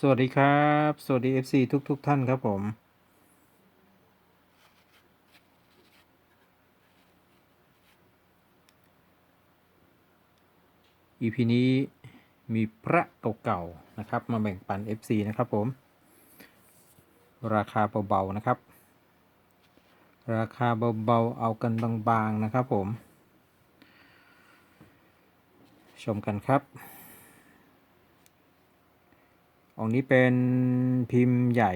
สวัสดีครับ สวัสดี FC ทุกทุกท่านครับผม EP นี้มีพระเก่าๆนะครับ มาแบ่งปัน FC นะครับผม ราคาเบาๆนะครับ ราคาเบาๆเอากันบางๆนะครับผม ชมกันครับ องค์นี้เป็นพิมพ์ใหญ่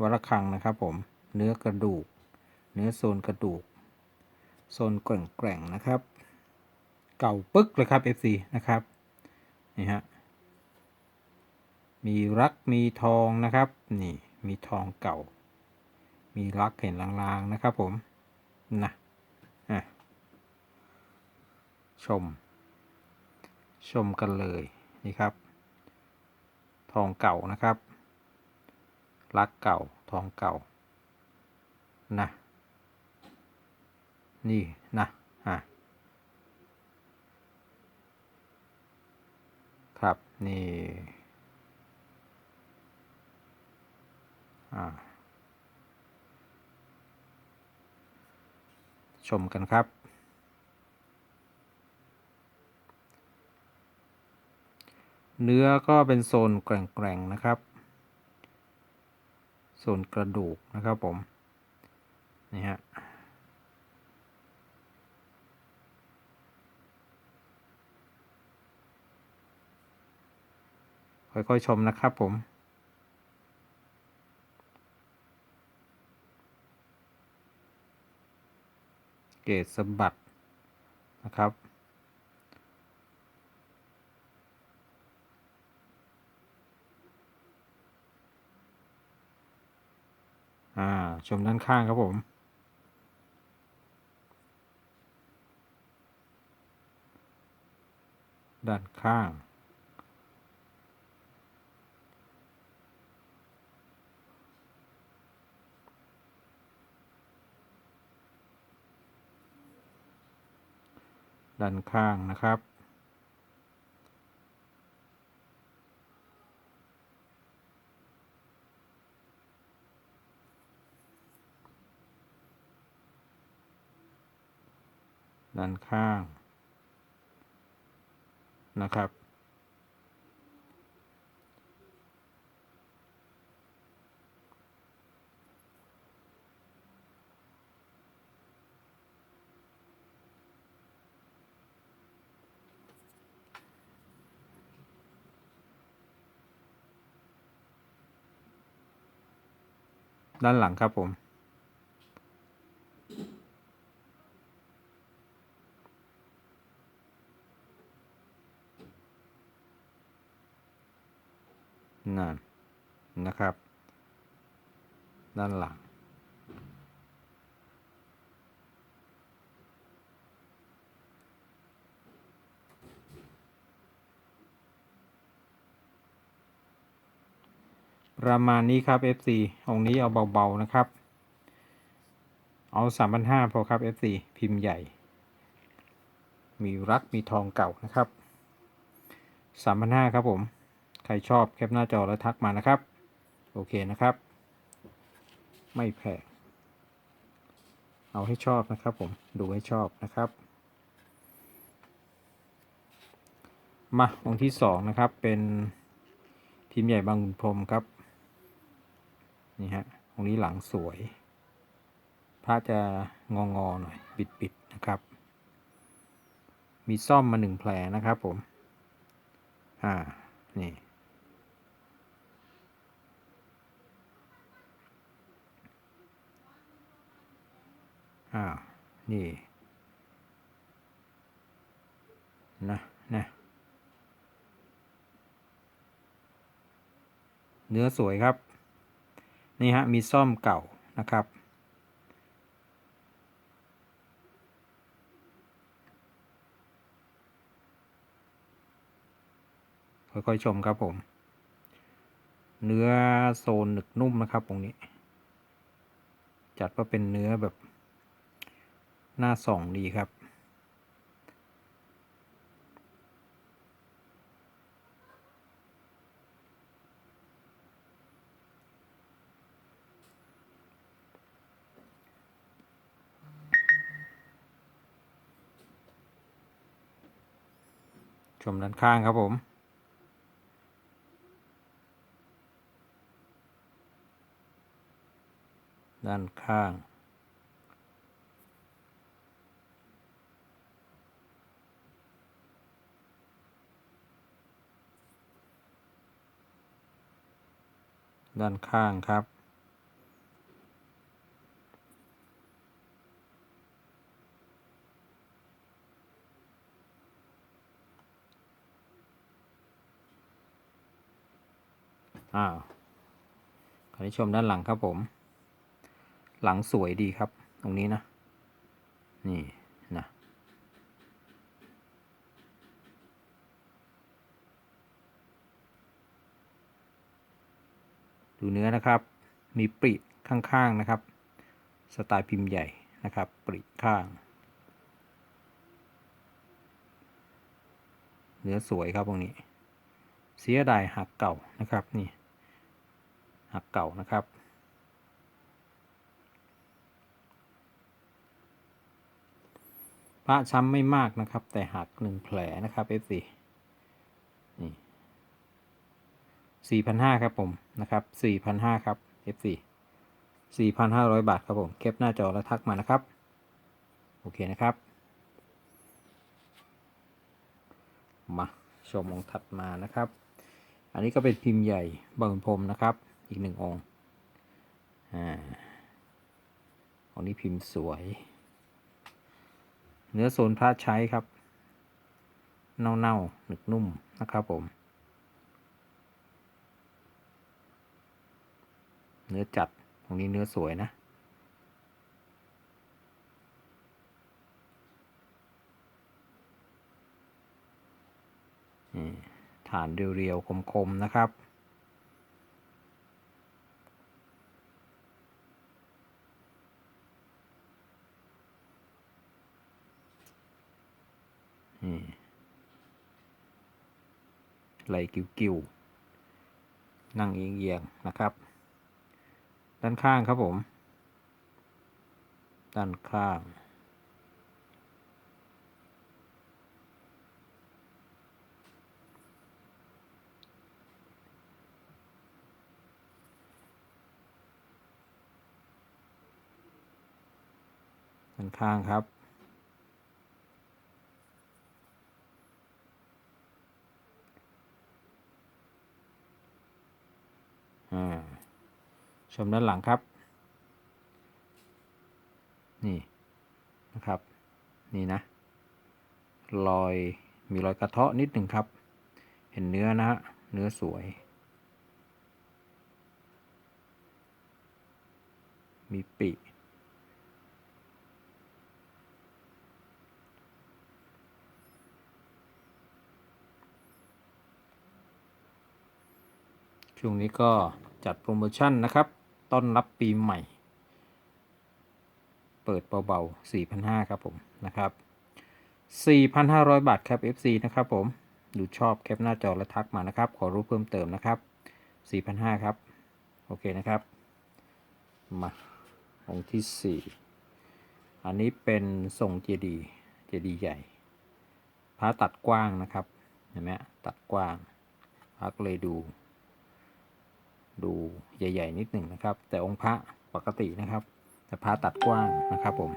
วรคังนะครับผม เนื้อกระดูก เนื้อโซนกระดูก โซนแกร่งๆนะครับ เก่าปึ๊กเลยครับ FC นะครับ นี่ฮะ มีรักมีทองนะครับ นี่ มีทองเก่า มีรักเห็นลางๆนะครับผม นะอะชม ชมกันเลย นี่ครับ ทองเก่านะครับรักเก่าทองเก่านะนี่นะอะครับนี่อ่าชมกันครับ เนื้อก็เป็นโซนแกร่งๆนะครับ โซนกระดูกนะครับผม นี่ฮะ ค่อยๆชมนะครับผมเกตสะบัดนะครับ อ่า ชมด้านข้างครับผม ด้านข้าง ด้านข้างนะครับ ด้านข้าง นะครับ ด้านหลังครับผม นั่นนะครับ ด้านหลัง ประมาณนี้ครับ FC องค์นี้เอาเบา ๆ นะครับ เอา 3,500พอครับ FC พิมพ์ใหญ่ มีรักมีทองเก่านะครับ 3,500ครับผม ใครชอบแคปหน้าจอแล้วทักมานะครับ โอเคนะครับ ไม่แพงเอาให้ชอบนะครับผมดูให้ชอบนะครับ มาองค์ที่สองนะครับเป็นพิมพ์ใหญ่บางขุนพรมครับนี่ฮะองค์นี้หลังสวยพระจะงองอหน่อยบิดๆนะครับ มีซ่อมมาหนึ่งแผลนะครับผม อ่า นี่ อ่า นี่นะนะเนื้อสวยครับ นี่ฮะ มีซ่อมเก่านะครับ ค่อยๆชมครับผม เนื้อโซนหนึกนุ่มนะครับตรงนี้ จัดว่าเป็นเนื้อแบบ หน้าสองดีครับ ชมด้านข้างครับผมด้านข้าง ด้านข้างครับ อ้าวคราวนี้ชมด้านหลังครับผม หลังสวยดีครับ ตรงนี้นะ นี่ ดูเนื้อนะครับ มีปริข้างๆนะครับ สไตล์พิมพ์ใหญ่นะครับ ปริข้าง เนื้อสวยครับตรงนี้ เสียดายหักเก่านะครับนี่หักเก่านะครับพระช้ำไม่มากนะครับ แต่หักหนึ่งแผลนะครับเอฟซี 4,500 ครับผมนะครับ 4,500 ครับ F4 4,500 บาทครับผมแคปหน้าจอแล้วทักมานะครับ โอเคนะครับ มาชมองถัดมานะครับ อันนี้ก็เป็นพิมพ์ใหญ่บางพรมนะครับ อีกหนึ่งองค์อ่าองนี้พิมพ์สวย เนื้อโซนพระใช้ครับ เน่าๆหนึกนุ่มนะครับผม เนื้อจัดตรงนี้เนื้อสวยนะนี่ฐานเรียวๆ คมๆ นะครับนี่ไหลกิ้วๆ นั่งเอียงๆ นะครับ ด้านข้างครับผม ด้านข้าง ด้านข้างครับ อ่า ชมด้านหลังครับ นี่นะครับ นี่นะ รอยมีรอยกระเทาะนิดหนึ่งครับ เห็นเนื้อนะฮะ เนื้อสวย มีปีช่วงนี้ก็จัดโปรโมชั่นนะครับ ต้อนรับปีใหม่ เปิดเบาๆ 4,500 ครับผมนะครับ 4,500 บาทครับ FC นะครับผม ดูชอบแคปหน้าจอและทักมานะครับ ขอรู้เพิ่มเติมนะครับ 4,500 ครับ โอเคนะครับ มาองค์ที่ 4 อันนี้เป็นทรงเจดีย์เจดีย์ใหญ่พระตัดกว้างนะครับ เห็นไหมตัดกว้างพระก็เลยดู ดูใหญ่ ๆ นิดหนึ่งนะครับ แต่องค์พระปกตินะครับ แต่พระตัดกว้างนะครับผม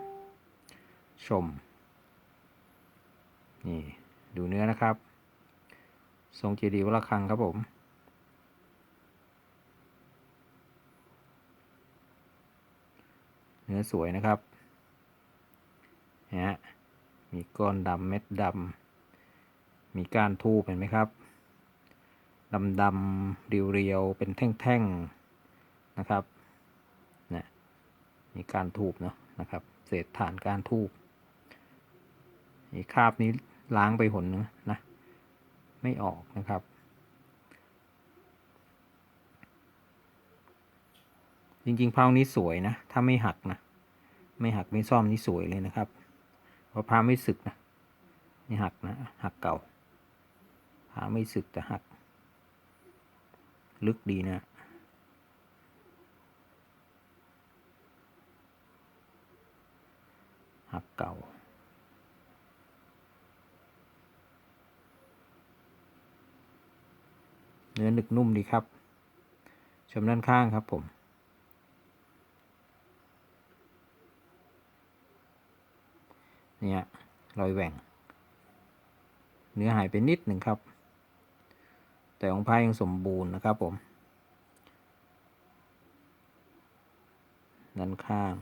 ชม นี่ ดูเนื้อนะครับ ทรงเจดีย์วัดระฆังครับผม เนื้อสวยนะครับนะฮะมีก้อนดำเม็ดดำมีก้านทูบเห็นไหมครับ ดำดำเรียวเรียวๆ เป็นแท่งๆ นะครับนะมีการทูบเนาะนะครับ เศษฐานการทูบนี่คราบนี้ล้างไปหนนึงนะ ไม่ออกนะครับ จริงๆพรานี้สวยนะ ถ้าไม่หักนะ ไม่หักไม่ซ่อมนี่สวยเลยนะครับ เพราะพาไม่สึกนะนี่หักนะ หักเก่าพาไม่สึกแต่หัก ลึกดีนะหักเก่า เนื้อหนึกนุ่มดีครับ ชมด้านข้างครับผมเนี่ยรอยแหว่ง เนื้อหายไปนิดหนึ่งครับ แต่องค์พระยังสมบูรณ์นะครับผมด้านข้าง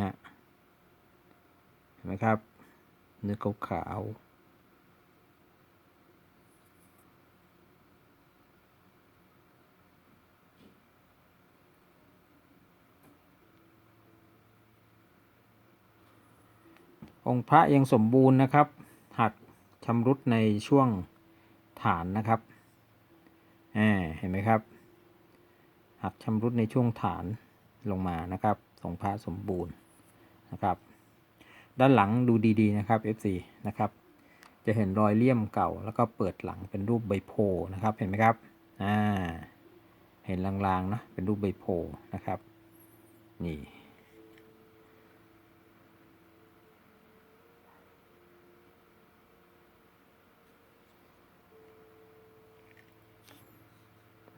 นี่ยเห็นไหมครับเนื้อขาวๆองค์พระยังสมบูรณ์นะครับ หัก ชำรุดในช่วงฐานนะครับเห็นไหมครับ หักชำรุดในช่วงฐานลงมานะครับองพระสมบูรณ์นะครับ ด้านหลังดูดีๆนะครับ FC นะครับ จะเห็นรอยเลี่ยมเก่า แล้วก็เปิดหลังเป็นรูปใบโพนะครับ เห็นไหมครับ อ่า เห็นลางๆนะเป็นรูปใบโพนะครับ นี่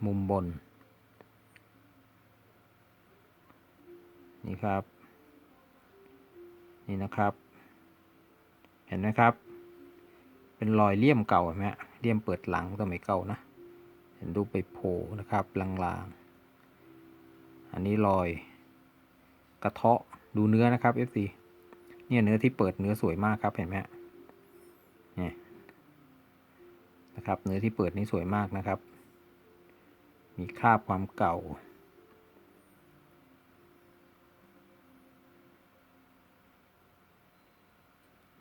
มุมบน นี่ครับ นี่นะครับ เห็นไหมครับ เป็นรอยเลี่ยมเก่าเห็นไหมฮะเลี่ยมเปิดหลังสมัยเก่านะ เห็นรูปไปโผล่นะครับลางๆ อันนี้รอยกระเทาะดูเนื้อนะครับ FC เนี่ยเนื้อที่เปิดเนื้อสวยมากครับเห็นไหมฮะเนี่ยนะครับ เนื้อที่เปิดนี่สวยมากนะครับ มีคราความเก่า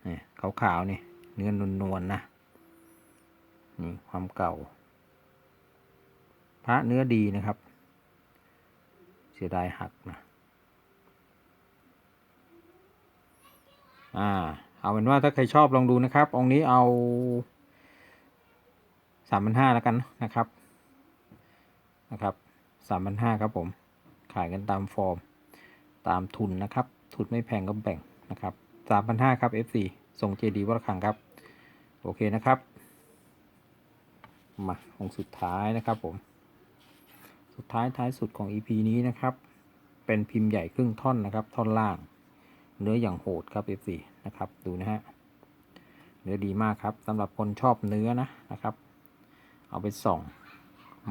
นี่ขาวๆนี่ เนื้อนวลๆนะ นี่ความเก่า พระเนื้อดีนะครับ เสียดายหักนะ อ่า เอาเป็นว่าถ้าใครชอบลองดูนะครับ องค์นี้เอาสามพันห้าแล้วกันนะครับ นะครับสามพันห้าครับผม ขายกันตามฟอร์ม ตามทุนนะครับ ทุนไม่แพงก็แบ่งนะครับสามพันห้าครับ F4 ส่งเจดีวัดคังครับ โอเคนะครับ มาองสุดท้ายนะครับผม สุดท้ายท้ายสุดของ EP นี้นะครับ เป็นพิมพ์ใหญ่ครึ่งท่อนนะครับ ท่อนล่าง เนื้ออย่างโหดครับ F4 นะครับ ดูนะฮะ เนื้อดีมากครับสำหรับคนชอบเนื้อนะนะครับ เอาไปส่อง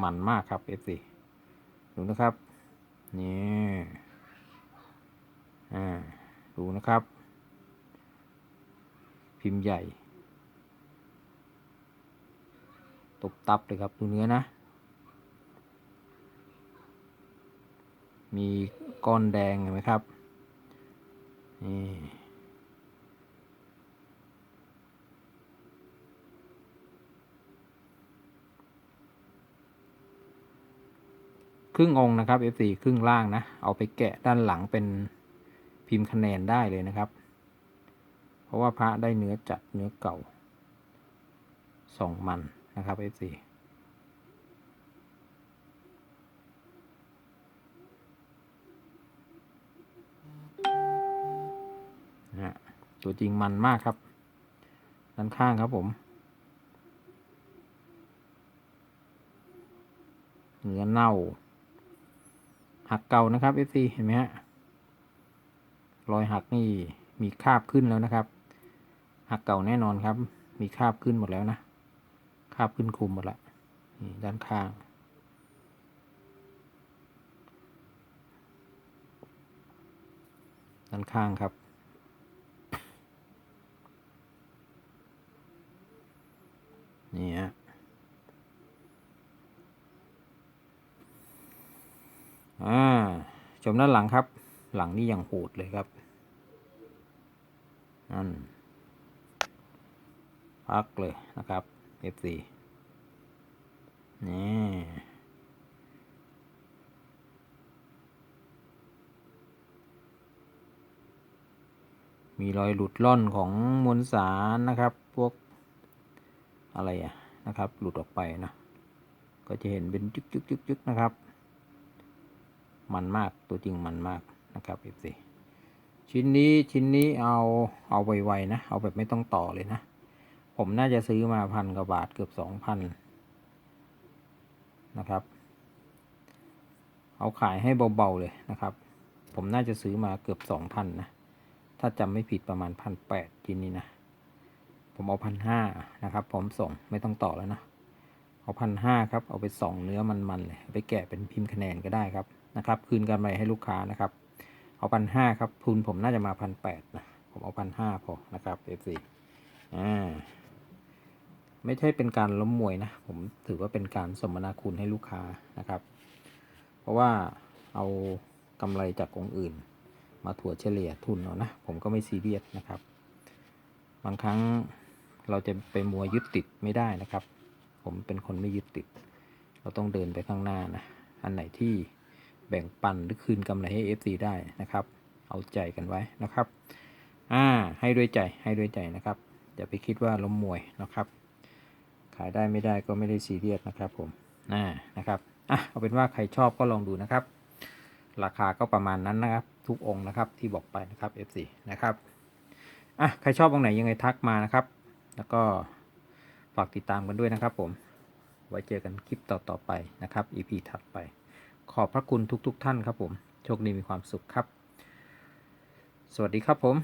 มันมากครับ F4 ดูนะครับ นี่อ่าดูนะครับ พิมพ์ใหญ่ ตบตับเลยครับดูเนื้อนะ มีก้อนแดงเห็นไหมครับ นี่ ค รึ่งองค์นะครับ F4 ครึ่งล่างนะ เอาไปแกะด้านหลังเป็นพิมพ์คะแนนได้เลยนะครับ เพราะว่าพระได้เนื้อจัดเนื้อเก่าสองมันนะครับ F4 นะฮะตัวจริงมันมากครับ ด้านข้างครับผม เนื้อเน่า หักเก่านะครับ FC เห็นไหมฮะรอยหักนี่มีคราบขึ้นแล้วนะครับ หักเก่าแน่นอนครับ มีคราบขึ้นหมดแล้วนะคราบขึ้นคุมหมดละนี่ด้านข้าง ด้านข้างครับนี่ฮะ อ่าชมด้านหลังครับ หลังนี่ยังโหดเลยครับนั่นพักเลยนะครับ F4 นี่มีรอยหลุดล่อนของมวลสารนะครับ พวกอะไรอะนะครับ หลุดออกไปนะ ก็จะเห็นเป็นจึกจึกจึกจึกนะครับ มันมากตัวจริงมันมากนะครับ F4 ชิ้นนี้ชิ้นนี้เอาเอาไวๆนะ เอาแบบไม่ต้องต่อเลยนะ ผมน่าจะซื้อมาพันกว่าบาทเกือบสองพันนะครับ เอาขายให้เบาๆเลยนะครับ ผมน่าจะซื้อมาเกือบสองพันนะ ถ้าจำไม่ผิดประมาณพันแปดทีนี้นะ ผมเอาพันห้านะครับพร้อมส่งไม่ต้องต่อแล้วนะ เอาพันห้าครับ เอาไปส่องเนื้อมันๆเลยไปแกะเป็นพิมพ์คะแนนก็ได้ครับ นะครับ คืนกำไรให้ลูกค้านะครับ เอาพันห้าครับ ทุนผมน่าจะมาพันแปดนะ ผมเอาพันห้าพอนะครับ F4 อ่า ไม่ใช่เป็นการล้มมวยนะ ผมถือว่าเป็นการสมนาคุณให้ลูกค้านะครับ เพราะว่าเอากำไรจากองค์อื่น มาถั่วเฉลี่ยทุนเอานะ ผมก็ไม่ซีเรียสนะครับ บางครั้งเราจะไปมัวยึดติดไม่ได้นะครับ ผมเป็นคนไม่ยึดติด เราต้องเดินไปข้างหน้านะ อันไหนที่ แบ่งปันหรือคืนกำไรให้ FC ได้นะครับ เอาใจกันไว้นะครับ อ่า ให้ด้วยใจให้ด้วยใจนะครับอย่าไปคิดว่าล้มมวยนะครับ ขายได้ไม่ได้ก็ไม่ได้ซีเรียสนะครับผมอ่านะครับอะเอาเป็นว่าใครชอบก็ลองดูนะครับ ราคาก็ประมาณนั้นนะครับ ทุกองค์นะครับที่บอกไปนะครับ F4 นะครับอะใครชอบองค์ไหนยังไงทักมานะครับ แล้วก็ฝากติดตามกันด้วยนะครับผม ไว้เจอกันคลิปต่อๆไปนะครับ EP ถัดไป ขอบพระคุณทุกๆท่านครับผม โชคดีมีความสุขครับ สวัสดีครับผม